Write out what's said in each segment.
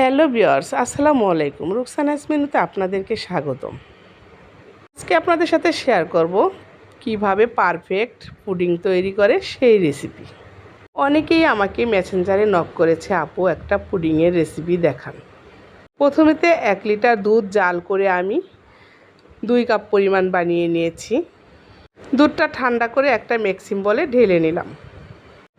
Hello বিয়ার্স আসসালামু আলাইকুম। রুকসানাস মেনুতে আপনাদেরকে স্বাগতম। আজকে আপনাদের সাথে শেয়ার করব কীভাবে পারফেক্ট পুডিং তৈরি করে সেই রেসিপি। অনেকেই আমাকে মেসেঞ্জারে নক করেছে, আপু, একটা পুডিংয়ের রেসিপি দেখান। প্রথমেতে এক লিটার দুধ জাল করে আমি দুই কাপ পরিমাণ বানিয়ে নিয়েছি। দুধটা ঠান্ডা করে একটা ম্যাক্সিম বলে ঢেলে নিলাম।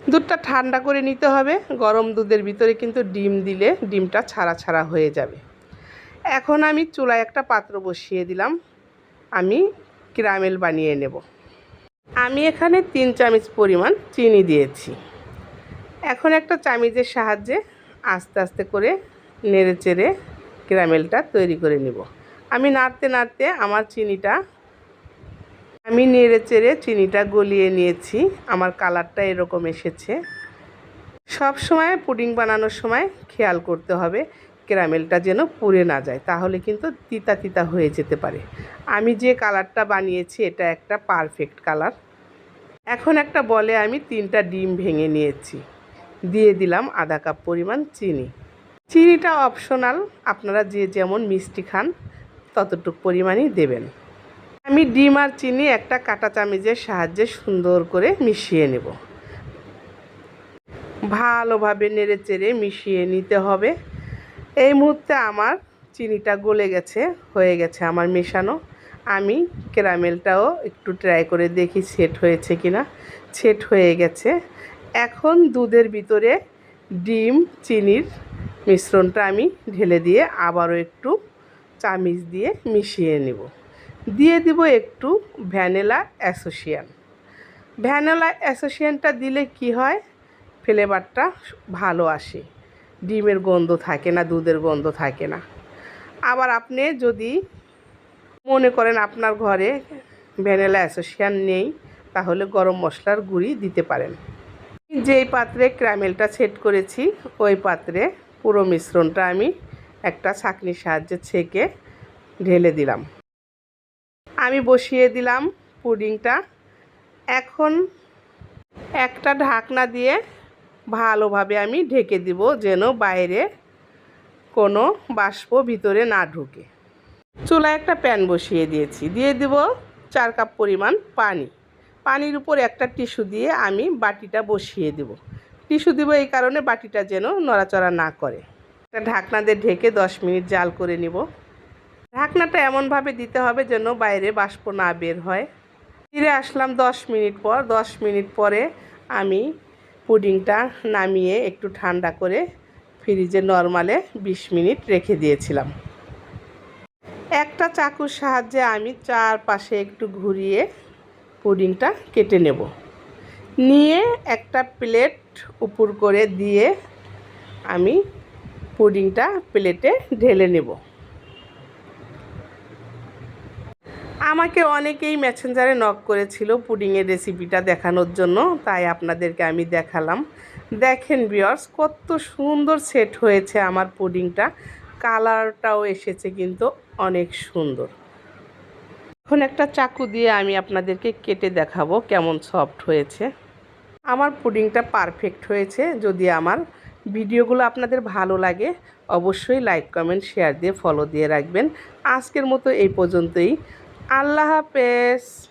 দুধটা ঠান্ডা করে নিতে হবে। গরম দুধের ভিতরে কিন্তু ডিম দিলে ডিমটা ছাড়া ছাড়া হয়ে যাবে। এখন আমি চুলায় একটা পাত্র বসিয়ে দিলাম। আমি ক্যারামেল বানিয়ে নেব। আমি এখানে তিন চামচ পরিমাণ চিনি দিয়েছি। এখন একটা চামিচের সাহায্যে আস্তে আস্তে করে নেড়ে চেড়ে ক্যারামেলটা তৈরি করে নেব। আমি নাড়তে নাড়তে আমার চিনিটা আমি নেড়ে চেড়ে চিনিটা গলিয়ে নিয়েছি। আমার কালারটা এরকম এসেছে। সব সময় পুডিং বানানোর সময় খেয়াল করতে হবে, ক্যারামেলটা যেন পুড়ে না যায়, তাহলে কিন্তু তিতা তিতা হয়ে যেতে পারে। আমি যে কালারটা বানিয়েছি, এটা একটা পারফেক্ট কালার। এখন একটা বলে আমি তিনটা ডিম ভেঙে নিয়েছি। দিয়ে দিলাম আধা কাপ পরিমাণ চিনি। চিনিটা অপশনাল, আপনারা যে যেমন মিষ্টি খান, ততটুক পরিমাণই দেবেন। আমি ডিম আর চিনি একটা কাঁটা চামিচের সাহায্যে সুন্দর করে মিশিয়ে নেব। ভালোভাবে নেড়ে চেড়ে মিশিয়ে নিতে হবে। এই মুহূর্তে আমার চিনিটা গলে গেছে, হয়ে গেছে আমার মেশানো। আমি ক্যারামেলটাও একটু ট্রাই করে দেখি সেট হয়েছে কিনা। সেট হয়ে গেছে। এখন দুধের ভিতরে ডিম, চিনির মিশ্রণটা আমি ঢেলে দিয়ে আবারও একটু চামিচ দিয়ে মিশিয়ে নেব। দিয়ে দিব একটু ভ্যানিলা অ্যাসোসিয়ান। ভ্যানিলা অ্যাসোসিয়ানটা দিলে কি হয়? ফ্লেভারটা ভালো আসে। ডিমের গন্ধ থাকে না, দুধের গন্ধ থাকে না। আবার আপনি যদি মনে করেন আপনার ঘরে ভ্যানিলা অ্যাসোসিয়ান নেই, তাহলে গরম মশলার গুঁড়ি দিতে পারেন। যেই পাত্রে ক্যারামেলটা সেট করেছি, ওই পাত্রে পুরো মিশ্রণটা আমি একটা ছাঁকনির সাহায্যে ছেঁকে ঢেলে দিলাম। আমি বসিয়ে দিলাম পুডিংটা। এখন একটা ঢাকনা দিয়ে ভালোভাবে আমি ঢেকে দিব যেন বাইরে কোনো বাষ্প ভিতরে না ঢুকে। চুলায় একটা প্যান বসিয়ে দিয়েছি। দিয়ে দিব চার কাপ পরিমাণ পানি। পানির উপর একটা টিস্যু দিয়ে আমি বাটিটা বসিয়ে দেব। টিস্যু দিব এই কারণে বাটিটা যেন নড়াচড়া না করে। ঢাকনা দিয়ে ঢেকে দশ মিনিট জাল করে নিব। ঢাকনাটা এমনভাবে দিতে হবে যেন বাইরে বাষ্প না বের হয়। ফিরে আসলাম দশ মিনিট পর। দশ মিনিট পরে আমি পুডিংটা নামিয়ে একটু ঠান্ডা করে ফ্রিজে নর্মালে বিশ মিনিট রেখে দিয়েছিলাম। একটা চাকুর সাহায্যে আমি চারপাশে একটু ঘুরিয়ে পুডিংটা কেটে নেব। নিয়ে একটা প্লেট উপর করে দিয়ে আমি পুডিংটা প্লেটে ঢেলে নেব। আমাকে অনেকেই মেসেঞ্জারে নক করেছিল পুডিংয়ের রেসিপিটা দেখানোর জন্য, তাই আপনাদেরকে আমি দেখালাম। দেখেন বিয়ার্স কত সুন্দর সেট হয়েছে আমার পুডিংটা কালারটাও এসেছে কিন্তু অনেক সুন্দর। এখন একটা চাকু দিয়ে আমি আপনাদেরকে কেটে দেখাবো কেমন সফট হয়েছে। আমার পুডিংটা পারফেক্ট হয়েছে। যদি আমার ভিডিওগুলো আপনাদের ভালো লাগে, অবশ্যই লাইক কমেন্ট শেয়ার দিয়ে ফলো দিয়ে রাখবেন। আজকের মতো এই পর্যন্তই। আল্লাহ হাফেজ।